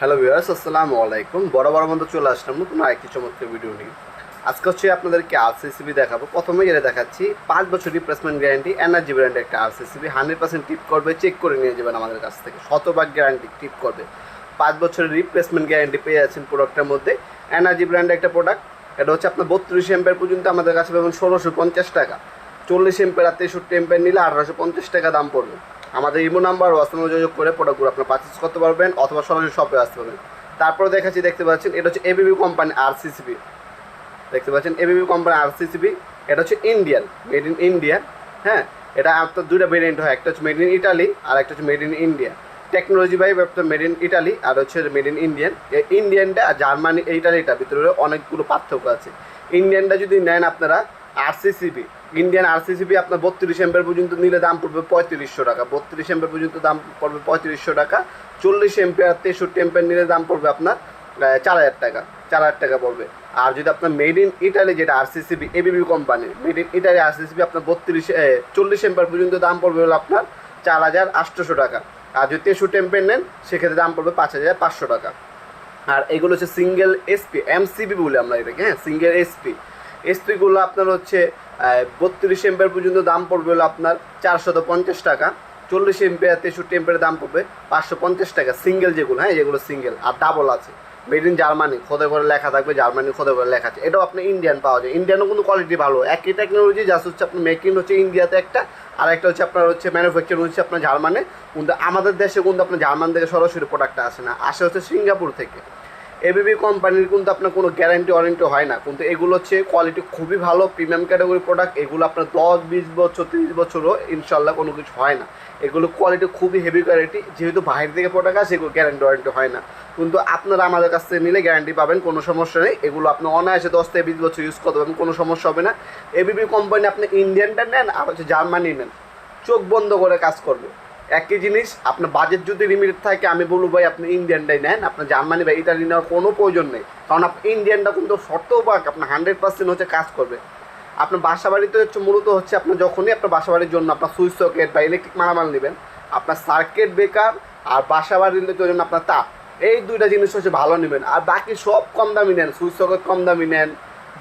Hello viewers আসসালামু আলাইকুম। বড় বড় মতো চলে আসলাম নতুন আরেকটি চমৎকার ভিডিও নিয়ে। আজকে হচ্ছে আপনাদেরকে আরসিসিবি দেখাবো। প্রথমে যেটা দেখাচ্ছি, পাঁচ বছর রিপ্লেসমেন্ট গ্যারান্টি এনার্জি ব্র্যান্ডের একটা আরসিসিবি হান্ড্রেড পার্সেন্ট টিপ করবে চেক করে নিয়ে যাবেন আমাদের কাছ থেকে। শতভাগ গ্যারান্টি টিপ করবে। পাঁচ বছরের রিপ্লেসমেন্ট গ্যারান্টি পেয়ে যাচ্ছেন প্রোডাক্টের মধ্যে। এনার্জি ব্র্যান্ডের একটা প্রোডাক্ট এটা হচ্ছে আপনার বত্রিশ এম্পের পর্যন্ত আমাদের কাছে পাবেন ষোলোশো পঞ্চাশ টাকা। চল্লিশ এম্পের আর তেষট্টি এম্পের নিলে আঠারোশো পঞ্চাশ টাকা দাম পড়বে। আমাদের ইমো নাম্বার ওয়াসন যোগাযোগ করে প্রোডাক্টগুলো আপনার পারচেস করতে পারবেন অথবা সরাসরি শপে আসতে পারবেন। তারপরে দেখাচ্ছি, দেখতে পাচ্ছেন, এটা হচ্ছে এবিবি কোম্পানি আরসিসিবি দেখতে পাচ্ছেন এবিবি কোম্পানি আরসিসিবি এটা হচ্ছে ইন্ডিয়ান মেড ইন ইন্ডিয়া হ্যাঁ? এটা আপনার দুইটা ভেরিয়েন্ট হয়, একটা হচ্ছে মেড ইন ইটালি আর একটা হচ্ছে মেড ইন ইন্ডিয়া টেকনোলজি ভাই আপনার মেড ইন ইটালি আর হচ্ছে মেড ইন ইন্ডিয়ান ইন্ডিয়ানটা আর জার্মানি ইটালিটা ভিতরে অনেকগুলো পার্থক্য আছে। ইন্ডিয়ানটা যদি নেন আপনারা আরসিসিবি ইন্ডিয়ান আরসিসিবি আপনার বত্রিশ এম্পের পর্যন্ত নিলে দাম পড়বে পঁয়ত্রিশশো টাকা। বত্রিশ এম্পের পর্যন্ত দাম পড়বে পঁয়ত্রিশশো টাকা। চল্লিশ এম্পের তেষট্টি এম্পের নিলে দাম পড়বে আপনার চার হাজার টাকা, চার হাজার টাকা পড়বে। আর যদি আপনার মেড ইন ইটালি যেটা আরসিসিবি এবিবি কোম্পানির মেড ইন ইটালি আরসিসিবি আপনার বত্রিশ চল্লিশ এম্পার পর্যন্ত দাম পড়বে হলো আপনার চার হাজার আটশোশো টাকা। আর যদি তেষট্টি এম্পের নেন, সেক্ষেত্রে দাম পড়বে পাঁচ হাজার পাঁচশো টাকা। আর এগুলো হচ্ছে সিঙ্গেল এসপি এমসিবি বলে আমরা এটাকে হ্যাঁ সিঙ্গেল এসপি এসপিগুলো আপনার হচ্ছে বত্রিশ এম্পের পর্যন্ত দাম পড়বে হলো আপনার চারশত পঞ্চাশ টাকা। চল্লিশ এম্পেয়ার, তেষট্টি এম্পের দাম পড়বে পাঁচশো পঞ্চাশ টাকা সিঙ্গেল যেগুলো হ্যাঁ যেগুলো সিঙ্গেল আর ডাবল আছে। মেড ইন জার্মানি খোদে করে লেখা থাকবে জার্মানি খোদে করে লেখা আছে। এটাও আপনি ইন্ডিয়ান পাওয়া যায়। ইন্ডিয়ানও কিন্তু কোয়ালিটি ভালো। একই টেকনোলজি জাস্ট হচ্ছে আপনার মেকিং হচ্ছে ইন্ডিয়াতে একটা, আর একটা হচ্ছে আপনার হচ্ছে ম্যানুফ্যাকচার হচ্ছে আপনার জার্মানে কিন্তু আমাদের দেশে কিন্তু আপনার জার্মান থেকে সরাসরি প্রোডাক্টটা আসে না। আসে হচ্ছে সিঙ্গাপুর থেকে। এবিবি কোম্পানির কিন্তু আপনার কোনো গ্যারান্টি ওয়ারেন্টি হয় না। কিন্তু এগুলো হচ্ছে কোয়ালিটি খুবই ভালো প্রিমিয়াম ক্যাটাগরি প্রোডাক্ট এগুলো আপনার দশ, বিশ বছর, তিরিশ বছরও ইনশাল্লাহ কোনো কিছু হয় না। এগুলো কোয়ালিটি খুবই হেভি কোয়ালিটি যেহেতু বাইরে থেকে প্রোডাক্ট আসে, এগুলো গ্যারান্টি ওয়ারেন্টি হয় না। কিন্তু আপনারা আমাদের কাছ থেকে নিলে গ্যারান্টি পাবেন, কোনো সমস্যা নেই। এগুলো আপনি অনায়াসে দশ থেকে বিশ বছর ইউজ করতে পারবেন, কোনো সমস্যা হবে না। এবিবি কোম্পানি আপনি ইন্ডিয়ানটা নেন, আর হচ্ছে জার্মানি নেন। চোখ বন্ধ করে কাজ করবে। একই জিনিস, আপনার বাজেট যদি লিমিটেড থাকে, আমি বলব ভাই, আপনি ইন্ডিয়ানটাই নেন, আপনার জার্মানি বা ইটালি নেওয়ার কোনো প্রয়োজন নেই। কারণ আপনি ইন্ডিয়ানটা কিন্তু শতভাগ আপনার হান্ড্রেড পার্সেন্ট হচ্ছে কাজ করবে। আপনার বাসা বাড়িতে হচ্ছে মূলত হচ্ছে আপনার যখনই আপনার বাসা বাড়ির জন্য আপনার সুইচ সকেট বা ইলেকট্রিক মারামাল নেবেন, আপনার সার্কিট ব্রেকার আর বাসা বাড়ির জন্য আপনার তাপ এই দুইটা জিনিস হচ্ছে ভালো নেবেন। আর বাকি সব কম দামি নেন, সুইচ সকেট কম দামি নেন,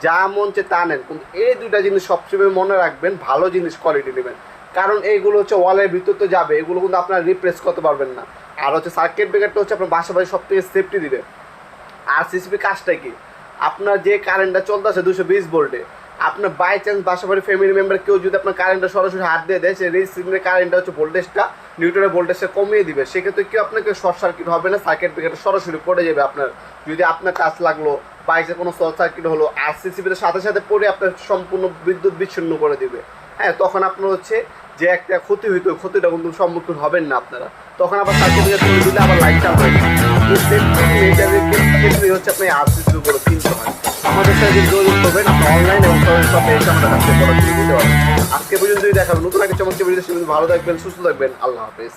যা মন চায় তা নেন। কিন্তু এই দুইটা জিনিস সবচেয়ে মনে রাখবেন, ভালো জিনিস কোয়ালিটি নেবেন। কারণ এইগুলো হচ্ছে ওয়ালের ভিতর তো যাবে, এগুলো কিন্তু আপনার রিপ্লেস করতে পারবেন না। আর হচ্ছে সার্কিট ব্রেকারটা হচ্ছে আপনার বাসা বাড়ি সব থেকে সেফটি দিবে। আর সিসিপি কাজটা কি? আপনার যে কারেন্টটা চলতেছে দুশো বিশ ভোল্টে আপনার বাই চান্স বাসা বাড়ির ফ্যামিলি মেম্বার কেউ যদি আপনার কারেন্টটা সরাসরি হাত দিয়ে দেয় সেই রিসিভের কারেন্টটা হচ্ছে ভোল্টেজটা নিউটনের ভোল্টেজটা কমিয়ে দিবে। সেক্ষেত্রে কেউ আপনাকে শর্ট সার্কিট হবে না? সার্কিট ব্রেকারটা সরাসরি পড়ে যাবে আপনার। যদি আপনার কাজ লাগল বাইকে কোনো শর্ট সার্কিট হলো, আর সিসিপিতে সাথে সাথে পড়ে আপনার সম্পূর্ণ বিদ্যুৎ বিচ্ছিন্ন করে দিবে। হ্যাঁ তখন আপনার হচ্ছে যে একটা ক্ষতি হইতো, ক্ষতিটা কিন্তু সম্মুখীন হবেন না আপনারা। তখন আবার তার জন্য তুলে দিলে আবার লাইটটা হবে ক্ষেত্রে হচ্ছে আপনি আসতে শুরু করে কিনতে হয় আমাদের সাথে যোগাযোগ করবেন, আপনি অনলাইন এবং সব এসে আমাদের কাছে প্রোডাক্ট নিতে পারবেন আজকে পর্যন্তই দেখাবেন নতুন একটা চমৎকার ভিডিও ভালো থাকবেন, সুস্থ থাকবেন। আল্লাহ হাফেজ।